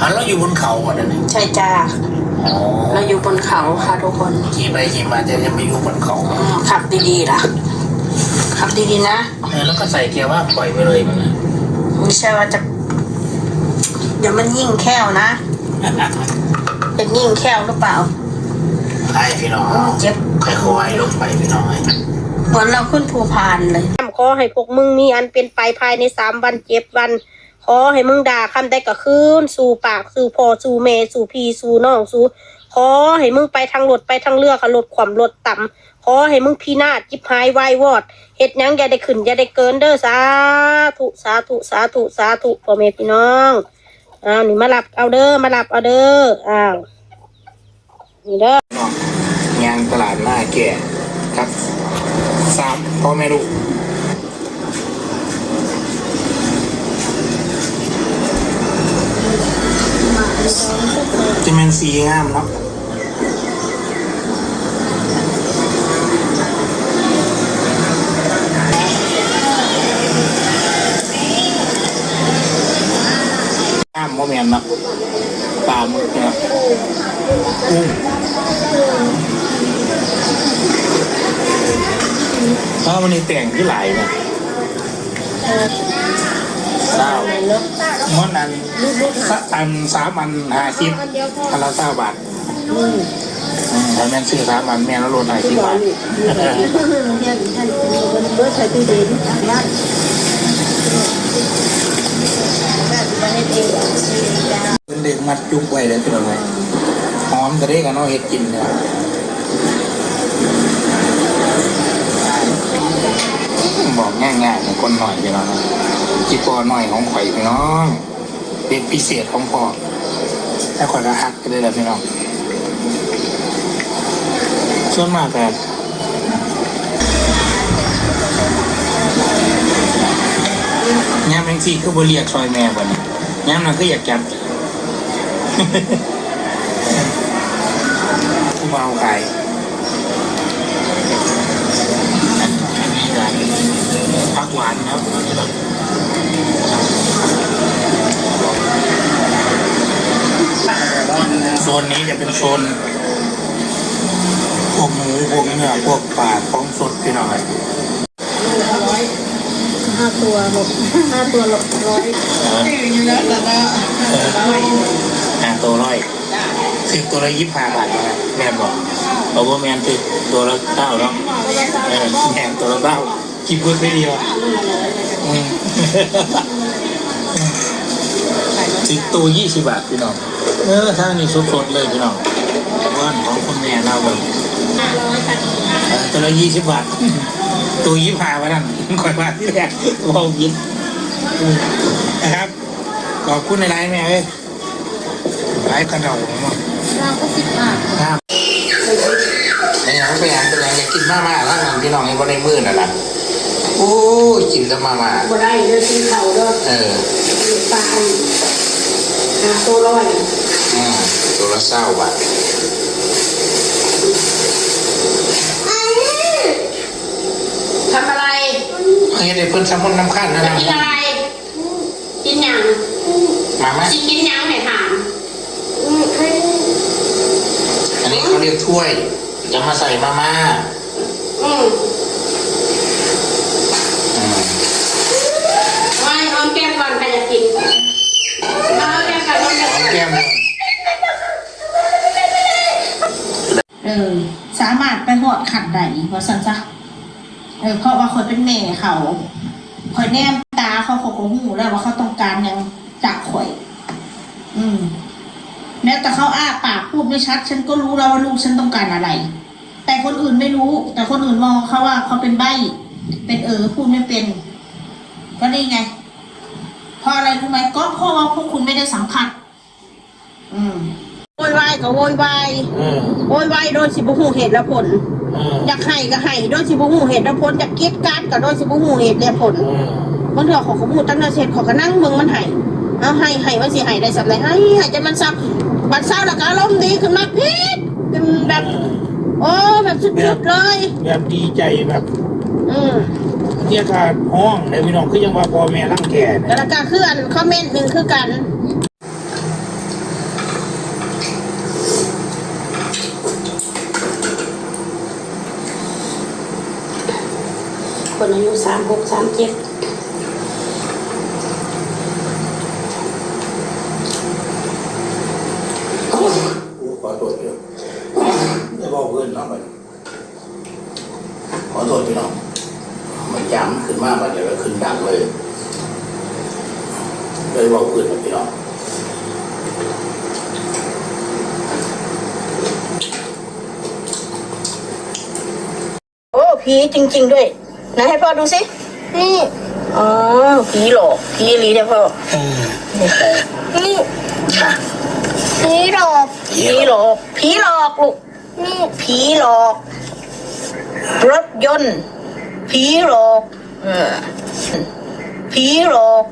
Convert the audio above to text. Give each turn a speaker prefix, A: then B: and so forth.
A: อะเราอยู่บนเขาก่อนนะนี่
B: ใช่จ้า
A: อ๋อ
B: เราอยู่บนเขาค่ะทุกคน
A: ขี่ไปขี่มาจะยังไม่อยู่บนเขา
B: อืมขับดีๆล่ะ ขับดีๆนะ
A: เออแล้วก็ใส่เกียร์ว่าปล่อยไปเลยมันนะ
B: ไม่ใช่ว่าจะ เดี๋ยวมันยิ่งแค้วนะ เป็นยิ่งแค้วหรือเปล่า
A: ใช่พี่น้อง
B: เจ็บ
A: ค่อยๆลงไปพี่น้อง
B: เหมือนเราขึ้นภูพานเลยขอให้พวกมึงมีอันเป็นไปภายในสามวันเจ็ดวัน ขอให้มึงด่าคำใดก็คืนสู่ปากสู่พอสู่เมสู่พีสู่น้องสู่ขอให้มึงไปทางรถไปทางเรือค่ะรถขวมรถต่ำขอให้มึงพีนาศจิบหายวายวอดเฮ็ดยังอย่าได้ขึ้นอย่าได้เกินเด้อสาธุสาธุสาธุสาธุพ่อแม่พี่น้องอ้าวนี่มาหลับเอาเด้อมาหลับเอาเด้ออ้าวนี่เด้อ
A: ยางตลาดหน้าแก่ครับสามพ่อแม่ลูก จะเป็นสีงามเนาะงามโมเมนต์นะปลาหมึกเนี่ยกุ้งเพราะมันนี่แต่งที่หลายนะ เศร้ามันอันสักอันสามันห้าสิบอันละเศร้าบาทอืมแล้วแม่นซื้อสามันแม่นแล้วลดหาสิบบาทเป็นเด็กมัดจุกไว้เลยเป็นอะไรหอมแต่เด็กกันเนาเห็ดกินเนี่ยบอกง่ายๆ คนหน่อยพี่น้องนะจีปอหน่อยของข่อยพี่น้องเป็นพิเศษของพ่อแล้วข่อยก็ฮักกันเลยแหละพี่น้องส่วนมากแต่ยามแมงซีก็บ่เรียกซอยแม่บ่เนี่ยยามนั้นก็อยากจับผู้เมาไก่ ผักหวานครับโซนนี้จะเป็นโซนพวกหมูพวกเนื้อพวกปลาของสดพี่น้อง
B: ห้าตัวหลบห้าตัวหลบร้อย
A: อ่าตัวร้อยคือตัวละยี่สิบห้าบาทนะแม่บอก บอกว่าแมนคือตัวละเก้าเนาะเออแมนตัวละเก้าคิดพูดไม่ดีว่ะอืมสิบตัวยี่สิบบาทพี่น้อง เออถ้านี่สดๆเลยพี่น้องว่านของคุณแม่เราแบบเออตัวละยี่สิบบาท ตัวยี่สิบห้าวันนั้นคอยมาที่แรกมองยินอืมนะครับ ขอบคุณในไลน์แม่เอ้ยไลฟ์กันเราเนาะ
B: เราก็สิบบาท
A: ครับ ไอ้ยังไปยังไปยังอยากกินมาม่าแล้วนั่นพี่น้องยังบ่ได้มื้อนั่นล่ะโอ้ยกินแต่มาม่า
B: บ่ได้เด้อกินเขาเด้อ
A: เออ
B: ปลาหาตัวร้อย
A: อืมตัวละเศร้าบาท
B: ทำอะไร
A: เฮ้ยเดี๋ยวเพิ่นสมุนน้ำขั้นนะ
B: จะ
A: นะ
B: กินอะไร กินหยัง
A: มาไหม
B: สิกินหยังเนี่ยถาม
A: อันนี้เขาเรียกถ้วย จะมาใส่มาม่า
B: อืม
A: อืม
B: ไว้หอมแก้มก่อนใครจะกินเอาหอมแก้มก่อนหอมแก้ม
A: หอมแก้ม
C: เออ สามารถไปหอดขัดได้ว่าสันจ้ะเออเพราะว่าคนเป็นแม่เขาคอยแนมตาเขาเขาก็หูแล้วว่าเขาต้องการหยังจากข่อย อืม แม้แต่เขาอ้าปากพูดไม่ชัด ฉันก็รู้แล้วว่าลูกฉันต้องการอะไร แต่คนอื่นไม่รู้ แต่คนอื่นมองเขาว่าเขาเป็นใบเป็นเออพูดไม่เป็น ก็นี่ไงเพราะอะไรรู้ไหมก็เพราะว่าพวกคุณไม่ได้สัมผัส อืมโวยวายก็โวยวาย
A: เออ
C: โวยวายโดยสิบุหูเหตุและผล
A: เออ
C: อยากให้ก็ให้โดยสิบุหูเหตุและผลอยากเกลียดกรารก็โดยสิบุหูเหตุและผล
A: เออ
C: มันเถอะของขมูตั้งแต่เสร็จขอก็นั่งเมืองมันให้เอาให้ให้มันสิให้ได้สักไรให้ให้จะมันซัก บัดเศร้าแล้วก็อารมณ์ดีขึ้นมาพีดแบบ โอ้แบบสุดยอดเลย
A: แบบดีใจแบบ
C: อืม
A: เทียกาห้องในพี่นองคือยังว่าพ่อแม่ร่างแก่เนี่
C: แล้วก็คืออันคอมเมนต์หนึ่งคือกันคนอายุสามหกสามเจ็ด
A: โทษพี่ไม่บอกเพื่อนเนาะมันขอโทษพี่น้องมันจำขึ้นมาบัดเดี๋ยวก็ขึ้นดังเลยเลยบอกเพื่อนนะพี่น้อง
C: โอ้ผีจริง ๆ ด้วยไหนให้พ่อดูสินี่อ๋อผีหลอกผีอีหลีเนี่ยพ่อนี่ ผีหลอกผีหลอกผีหลอกลูกนี่ผีหลอก รถยนต์ผีหลอกเออผีหลอก